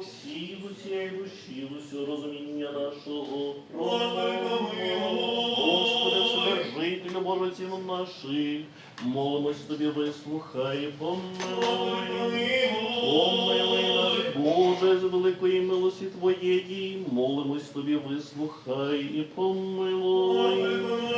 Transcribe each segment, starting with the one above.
всі з усієї душі, усього розуміння нашого. Господи, Вседержителю Боже, ціну наших, молимось тобі, вислухай, помилуй. Помилуй нас, Боже, з великої милості Твоєї, молимось тобі, вислухай і помилуй.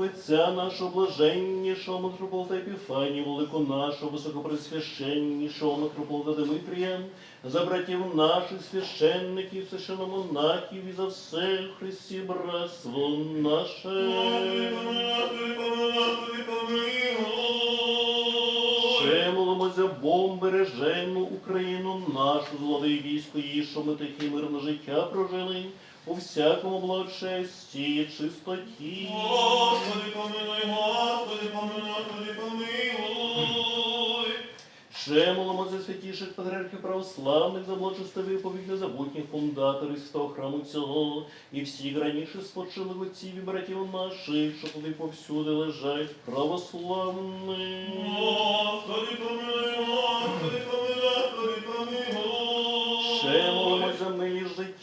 Отця нашого блаженнішого митрополита Епіфанії, великого нашого високопресвященнішого митрополита Дмитрія, за братів наших священників, священномонахів і за все Христі братство наше. Ще молимось за бережену Україну нашу, злодий військо її, що ми такі мирне життя прожили, у всякому благочесті і чистоті. Господи, помилуй, Господи, помилуй, Господи, помилуй. Ще молимо за святіших патріархів православних, за благочестивих повік незабутніх фундаторів святого храму цього, і всіх раніше спочилих отців і братів наших, що туди повсюди лежать православні. Господи, помилуй, Господи, помилуй, Господи, помилуй. Ще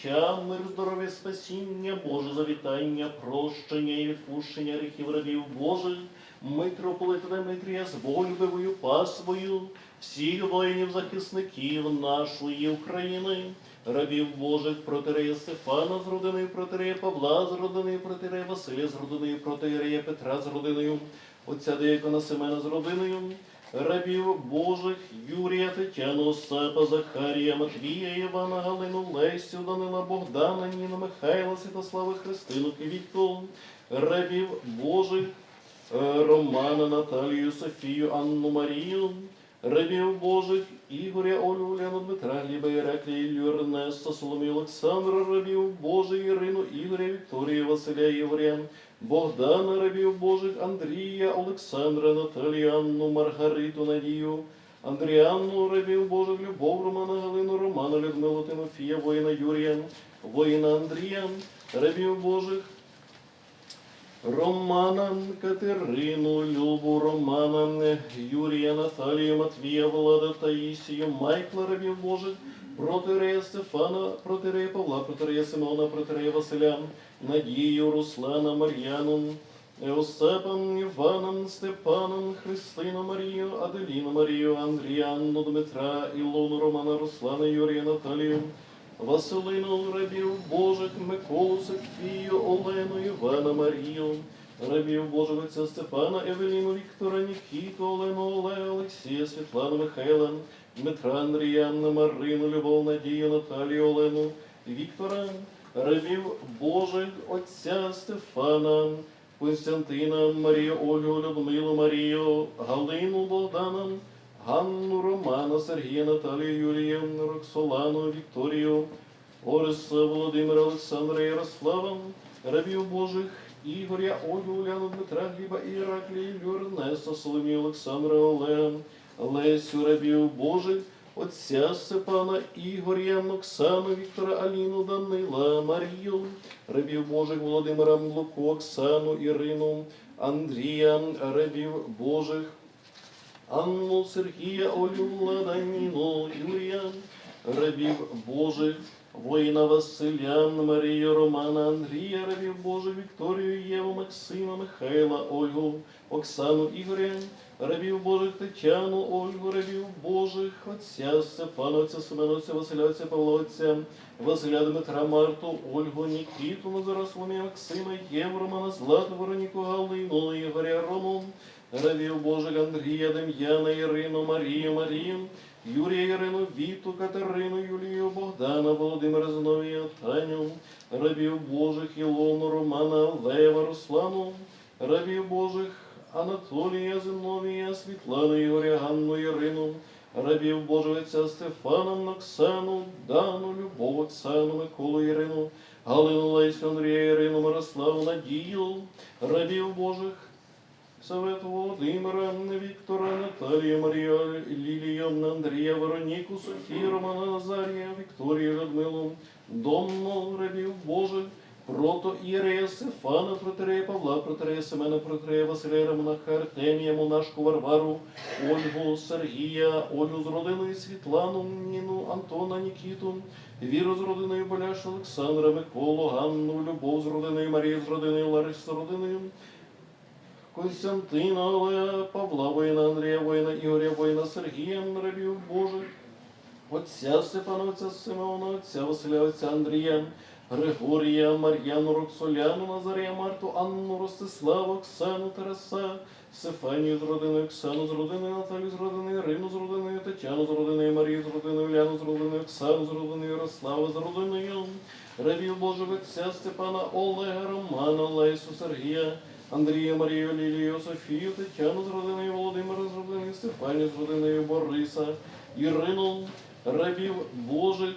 життя, мир, здоров'я, спасіння, Боже завітання, прощення і відпущення гріхів рабів Божих, митрополита Дмитрія з вольбивою пасвою, всіх воїнів-захисників нашої України, рабів Божих, протирея Стефана з родиною, протирея Павла з родиною, протирея Василя з родиною, протирея Петра з родиною, отця Деякона Семена з родиною, рабів Божих Юрія, Тетяну, Осапа, Захарія, Матвія, Івана, Галину, Лесю, Данила, Богдана, Ніну, Михайла, Святослава, Христину, Квітку, рабів Божих е, Романа, Наталію, Софію, Анну Марію, рабів Божих Ігоря, Олю, Уляну, Дмитра, Гліба, Іраклія, Ілью, Ернеста, Соломію, Олександра, рабів Божих, Ірину, Ігоря, Вікторію, Василя, Ігоря, Богдана, рабів Божих, Андрія, Олександра, Наталію, Анну, Маргариту, Надію, Андріанну, рабів Божих, Любов, Романа, Галину, Романа, Людмилу, Тимофія, воїна Юрія, воїна Андрія, рабів Божих, Романа, Катерину, Любу, Романа, Юрія, Наталію, Матвія, Влада, Таїсію, Майкла, рабів Божих, протирея Стефана, протирея Павла, протирея Симона, протирея Василя, Надію, Руслана, Мар'яну, Еосепом, Іваном, Степаном, Христину, Марію, Аделіну, Марію, Андріанну, Дмитра, Ілону, Романа, Руслана, Юрія, Наталію, Василину, рабів Божих, Миколу, Софію, Олену, Івана, Марію, рабів Божих отця Степана, Евеліну, Віктора, Нікіту, Олену, Олега, Олексія, Світлану, Михайла, Дмитра, Андрія, Анну, Марину, Любов, Надію, Наталію, Олену, Віктора, рабів Божих отця Стефана, Константина, Марію, Ольгу, Людмилу, Марію, Галину, Богдана, Ганну, Романа, Сергія, Наталію, Юрія, Роксолану, Вікторію, Ориса, Володимира, Олександра, Ярослава, рабів Божих, Ігоря, Ольгу, Уляну, Дмитра, Гліба, Іраклія, Юрнеса, Соломію, Олександра, Олега, Лесю, рабів Божих, Отця Степана, Ігоря, Оксану, Віктора, Аліну, Данила, Марію, рабів Божих, Володимира, Луку, Оксану, Ірину, Андрія, рабів Божих, Анну, Сергія, Олю, Ладаніну, Юрія, рабів Божих, воїна Василя, Марію, Романа, Андрія, рабів Божих, Вікторію, Єву, Максима, Михайла, Ольгу, Оксану, Ігоря, рабів Божих, Тетяну, Ольгу, рабів Божих, отця Степана, отця Семена, отця Василя, отця Павла, отця Василя, Дмитра, Марту, Ольгу, Нікіту, Назара, Соломія, Максима, Єву, Романа, Злату, Вероніку, Галину, Ігоря, Рому, Рабів Божих Андрія, Дем'яна, Ірину, Марію, Марію, Юрія, Ірину, Віту, Катерину, Юлію, Богдана, Володимира, Зиновія, Таню, рабів Божих Ілону, Романа, Лева, Руслану, рабів Божих Анатолія, Зиновія, Світлану, Ігоря, Ганну, Ірину, рабів Божих отця Стефана, Оксану, Дану, Любов, Оксану, Миколу, Ірину, Галину, Лесю, Андрія, Ірину, Мирославу, Надію, рабів Божих Савету Володимира, Віктора, Наталію, Марію, Лілію, Андрія, Вероніку, Софію, Романа, Назарія, Вікторію, Людмилу, Домну, рабів Божих, Прото Ірея Стефана, протерея Павла, протерея Семена, протерея Василя Романаха, Артемія, Монашку Варвару, Ольгу, Сергія, Олю з родиною Світлану, Ніну, Антона, Нікіту, Віру з родиною Боляш, Олександра, Миколу, Ганну, Любов з родиною Марію, з родиною Ларису, з родиною Константина, Олега, Павла воїна, Андрія воїна, Ігоря воїна, Сергія, рабів Божих, Отця Степана, отця Симеона, отця Василя, отця Андрія, Григорія, Мар'яну, Роксоляну, Назарія, Марту, Анну, Ростиславу, Оксану, Тараса, Стефанію з родиною, Оксану з родиною, Наталію з родиною, Ірину з родиною, Тетяну з родиною, Марію з родиною, Уляну з родиною, Оксану з родиною, Ярослава з родиною, Рабів Божих отця Степана, Олега, Романа, Лесю, Сергія, Андрія, Марію, Лілію, Софію, Тетяну з родиною, Володимира з родиною, Стефанію з родиною, Бориса, Ірину, рабів Божих,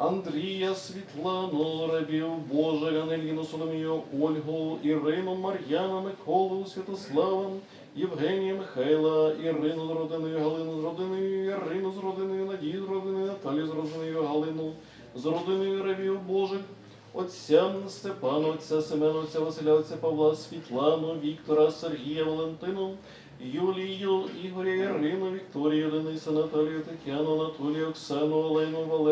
Андрія, Світлану, рабів Божих, Анеліну, Соломію, Ольгу, Ірину, Мар'яна, Миколу, Святослава, Євгенія, Михайла, Ірину з родиною, Галину з родиною, Ірину з родиною, Надію з родиною, Наталію з родиною, Галину, з родиною рабів Божих, Отця Степана, отця Семена, отця Василя, отця Павла, Світлану, Віктора, Сергія, Валентину, Юлію, Ігоря, Ірину, Вікторію, Дениса, Наталію, Тетяну, Анатолію, Оксану, Олену, Валерія,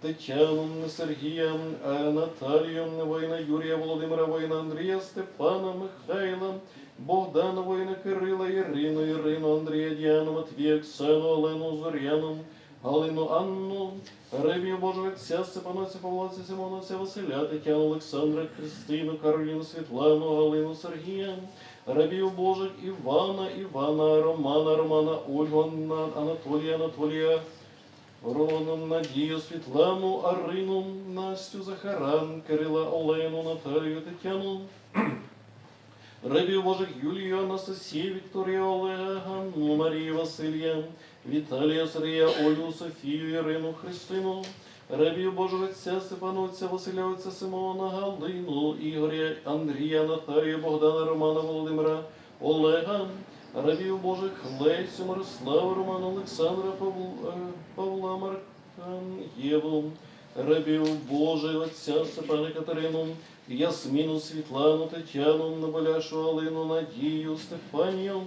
Тетяну, Сергія, е, Наталію, воїна Юрія, Володимира, воїна Андрія, Степана, Михайла, Богдана, воїна Кирила, Ірину, Ірину, Андрія, Діану, Матвія, Оксану, Олену, Зоряну, Галину, Анну, Ревію Божого Отця, Степана, Отця Симона, Отця Василя, Тетяну, Олександра, Христину, Кароліну, Світлану, Галину, Сергія, Рабів Божих, Івана, Івана, Романа, Романа, Ольгу, Анатолія, Анатолія, Рону, Надію, Світлану, Арину, Настю, Захаран, Кирила, Олену, Наталію, Тетяну, Рабів Божих Юлію, Анастасію, Вікторію, Олега, Ганну, Марію, Василія, Віталія, Сергія, Олю, Софію, Ірину, Христину, Рабів Божого Отця, Степана, Отця Василя, Отця Симона, Галину, Ігоря, Андрія, Наталію, Богдана, Романа, Володимира, Олега, Рабів Божих Лесю, Мирослава, Романа, Олександра, Павла, е, Павла Марка, Єву, Рабів Божих Отця Степана Катерину, Ясміну, Світлану, Тетяну, Наболяшу, Алину, Надію, Стефанію,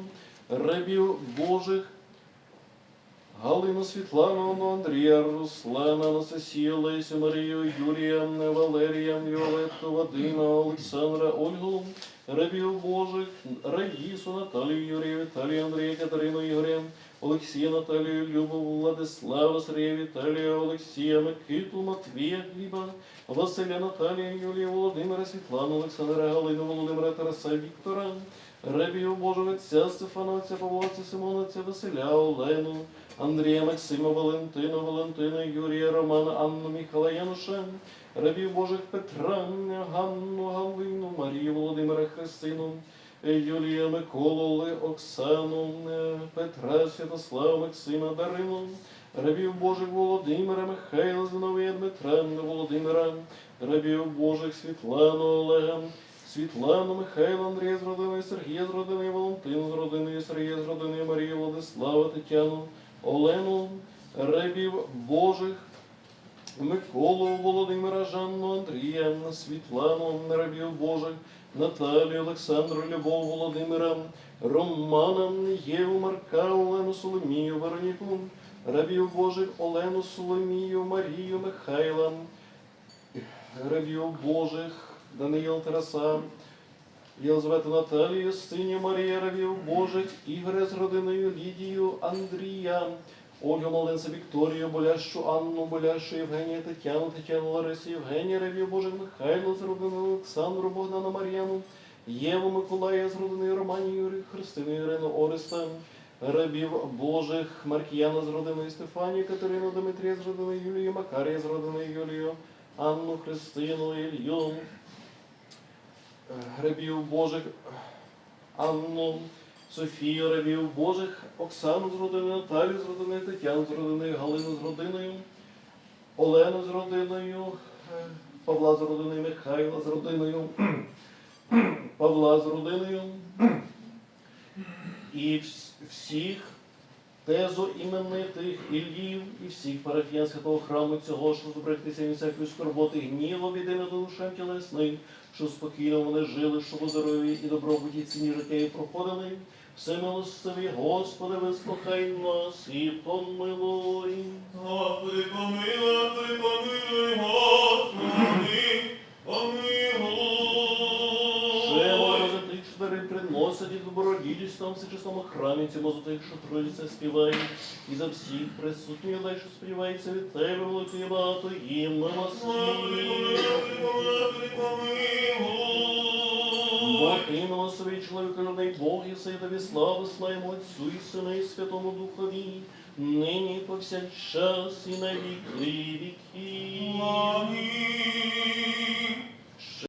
Рабів Божих Галину Світлану, Андрія, Руслана, Анастасію, Лесю, Марію, Юрія, Валерія, Віолетту, Вадима, Олександра, Ольгу, Рабів Божих, Раїсу, Наталію, Юрія, Віталію, Андрія, Катерину, Ігоря, Олексія, Наталію, Любу, Владислава, Сергія, Віталія, Олексія, Микиту, Матвія, Гліба, Василя, Наталія, Юлія, Володимира, Світлану, Олександра, Галину, Володимира, Тараса, Віктора, Отця, Стефана, Отця Симона, Отця Василя, Олену, Андрія, Максима, Валентина, Валентина, Юрія, Романа, Анну, Михайла, Януша, рабів Божих Петра, Ганну, Галину, Марію, Володимира, Христину, Юлія, Миколу, Оксану, Петра, Святослава, Максима, Дарину, рабів Божих Володимира, Михайла, Зиновія, Дмитра, Володимира, рабів Божих Світлану, Олега, Світлану, Михайла, Андрія з родиною, Сергія з родиною, Валентину з родиною, Сергія з родиною, Марію, Владислава, Тетяну, Олену, рабів Божих, Миколу, Володимира, Жанну, Андрія, Світлану, рабів Божих, Наталію, Олександру, Любов, Володимира, Романа, Єву, Марка, Олену, Соломію, Вероніку, рабів Божих, Олену, Соломію, Марію, Михайла, рабів Божих, Даниїл, Тараса, Єлизавету Наталію, Юстинію, Марія, рабів Божих, Ігоря з родиною, Лідію, Андрія, Ольгу Маленса, Вікторію, Болящу, Анну, Болящу, Євгенія, Тетяну, Тетяну, Ларису, Євгенія, рабів Божих, Михайло з родиною, Олександру, Богдана, Мар'яну, Єву, Миколая з родиною, Романі, Юрію, Христину, Ірину, Ореста, рабів Божих, Маркіяна з родиною, Стефанію, Катерину, Дмитрія з родиною, Юлію, Макарія з родиною, Юлію, Анну, Христину, Ілью, рабів Божих, Анну, Софію, рабів Божих, Оксану з родиною, Наталію з родиною, Тетяну з родиною, Галину з родиною, Олену з родиною, е, Павла з родиною, Михайла з родиною, Павла з родиною. І всіх тезу іменитих Іллів і всіх парафіян святого храму цього, що зберегтися від всякої скорботи, гніву від до душем тілесним, що спокійно вони жили, що у здоров'ї і добробуті ціні життя проходили. Все милостиві, Господи, вислухай нас і помилуй. Господи, помилуй, помилуй, Господи, помилуй. Приносять і доброділість там всечесному храмі цьому за тих, що троїться співають, і за всіх присутніх, дай, що сподівається від тебе, великий і багато помилуй, милості. Господи, помилуй, Господи, Бо помилуй. ти милосовий чоловік, людей Бог, і тобі славу славимо Отцю і Сину і Святому Духові, нині і повсякчас і на віки віків. Амінь.